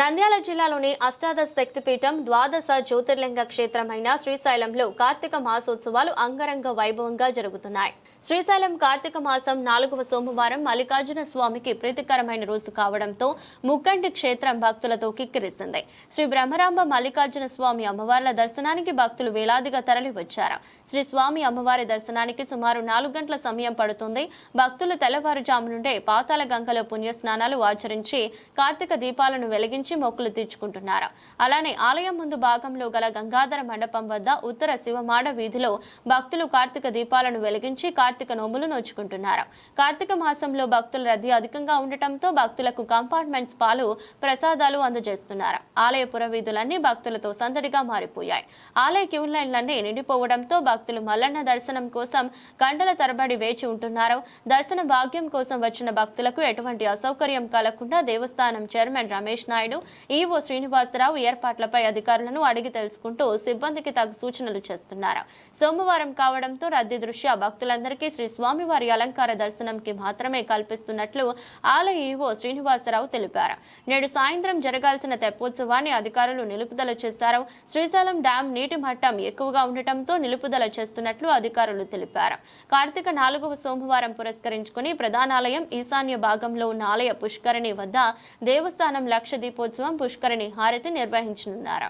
నంద్యాల జిల్లాలోని అష్టాదశ శక్తిపీఠం ద్వాదశ జ్యోతిర్లింగ క్షేత్రమైన శ్రీశైలంలో కార్తీక మాసోత్సవాలు అంగరంగ వైభవంగా జరుగుతున్నాయి. శ్రీశైలం కార్తీక మాసం నాలుగవ సోమవారం మల్లికార్జున స్వామికి ప్రీతికరమైన రోజు కావడంతో ముక్కంటి క్షేత్రం భక్తులతో కిక్కిరిసింది. శ్రీ బ్రహ్మరాంబ మల్లికార్జున స్వామి అమ్మవార్ల దర్శనానికి భక్తులు వేలాదిగా తరలి వచ్చారు శ్రీ స్వామి అమ్మవారి దర్శనానికి సుమారు నాలుగు గంటల సమయం పడుతుంది. భక్తులు తెల్లవారుజాము నుండే పాతాల గంగలో పుణ్యస్నానాలు ఆచరించి కార్తీక దీపాలను వెలిగించి మొక్కులు తీర్చుకుంటున్నారు. అలానే ఆలయం ముందు భాగంలో గల గంగాధర మండపం వద్ద ఉత్తర శివమాడ వీధిలో భక్తులు కార్తీక దీపాలను వెలిగించి కార్తీక నోములు నోచుకుంటున్నారు. కార్తీక మాసంలో భక్తుల రద్దీ అధికంగా ఉండటంతో భక్తులకు కంపార్ట్మెంట్స్ పాలు ప్రసాదాలు అందజేస్తున్నారు. ఆలయ పురవీధులన్నీ భక్తులతో సందడిగా మారిపోయాయి. ఆలయ క్యూ లైన్లన్నీ నిండిపోవడంతో భక్తులు మల్లన్న దర్శనం కోసం గంటల తరబడి వేచి ఉంటున్నారు. దర్శన భాగ్యం కోసం వచ్చిన భక్తులకు ఎటువంటి అసౌకర్యం కలగకుండా దేవస్థానం చైర్మన్ రమేష్ నాయుడు ఈవో శ్రీనివాసరావు ఏర్పాట్లపై అధికారులను అడిగి తెలుసుకుంటూ సిబ్బందికి తగు సూచనలు చేస్తున్నారు. సోమవారం కావడంతో రద్దీ దృష్ట్యా భక్తులందరికీ శ్రీ స్వామివారి అలంకార దర్శనంకి మాత్రమే కల్పిస్తున్నట్లు ఆలయ ఈవో శ్రీనివాసరావు తెలిపారు. నేడు సాయంత్రం జరగాల్సిన తెప్పోత్సవాన్ని అధికారులు నిలుపుదల చేశారు. శ్రీశైలం డ్యాం నీటి మట్టం ఎక్కువగా ఉండటంతో నిలుపుదల చేస్తున్నట్లు అధికారులు తెలిపారు. కార్తీక నాలుగవ సోమవారం పురస్కరించుకుని ప్రధానాలయం ఈశాన్య భాగంలో ఉన్న ఆలయ పుష్కరిణి వద్ద దేవస్థానం లక్ష దీపోత్సవం పుష్కరిణి హారతి నిర్వహించనున్నారు.